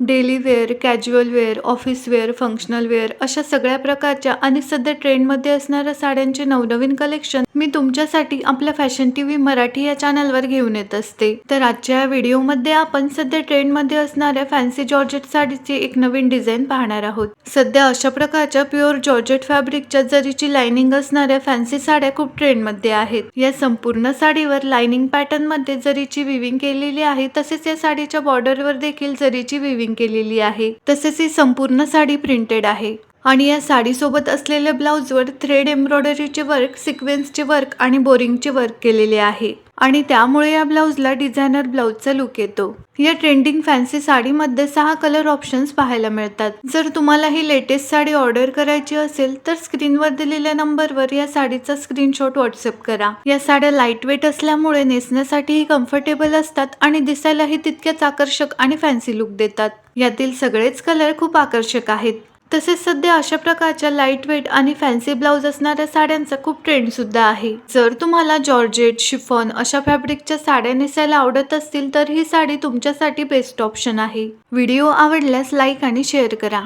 Daily wear casual wear office wear functional wear अशा सगळ्या प्रकारच्या आणि सध्या ट्रेंडमध्ये असणाऱ्या साड्यांचे नवनवीन कलेक्शन मी तुमच्यासाठी आपल्या फॅशन टी व्ही मराठी या चॅनलवर घेऊन येत असते. तर आजच्या या व्हिडिओमध्ये आपण सध्या ट्रेंडमध्ये असणाऱ्या फॅन्सी जॉर्जेट साडीची एक नवीन डिझाईन पाहणार आहोत. सध्या अशा प्रकारच्या प्युअर जॉर्जेट फॅब्रिकच्या जरीची लाइनिंग असणाऱ्या फॅन्सी साड्या खूप ट्रेंडमध्ये आहेत. या संपूर्ण साडीवर लाइनिंग पॅटर्नमध्ये जरीची विविंग केलेली आहे तसेच या साडीच्या बॉर्डरवर देखील जरीची विविंग केलेली आहे. तसेच ही संपूर्ण साडी प्रिंटेड आहे. आणि या साडीसोबत असलेल्या ब्लाऊजवर थ्रेड एम्ब्रॉयडरीचे वर्क सिक्वेन्सचे वर्क आणि बोरिंगचे वर्क केलेले आहे. आणि त्यामुळे या ब्लाऊजला डिझायनर ब्लाऊजचा लुक येतो. या ट्रेंडिंग फॅन्सी साडीमध्ये सहा कलर ऑप्शन्स पाहायला मिळतात. जर तुम्हाला ही लेटेस्ट साडी ऑर्डर करायची असेल तर स्क्रीनवर दिलेल्या नंबरवर या साडीचा स्क्रीनशॉट व्हॉट्सअप करा. या साड्या लाइट वेट असल्यामुळे नेसण्यासाठीही कम्फर्टेबल असतात आणि दिसायलाही तितक्याच आकर्षक आणि फॅन्सी लुक देतात. यातील सगळेच कलर खूप आकर्षक आहेत. तसेच सध्या अशा प्रकारच्या लाइट वेट आणि फॅन्सी ब्लाऊज असणाऱ्या साड्यांचा खूप ट्रेंडसुद्धा आहे. जर तुम्हाला जॉर्जेट शिफॉन अशा फॅब्रिकच्या साड्या नेसायला आवडत असतील तर ही साडी तुमच्यासाठी बेस्ट ऑप्शन आहे. व्हिडिओ आवडल्यास लाईक आणि शेअर करा.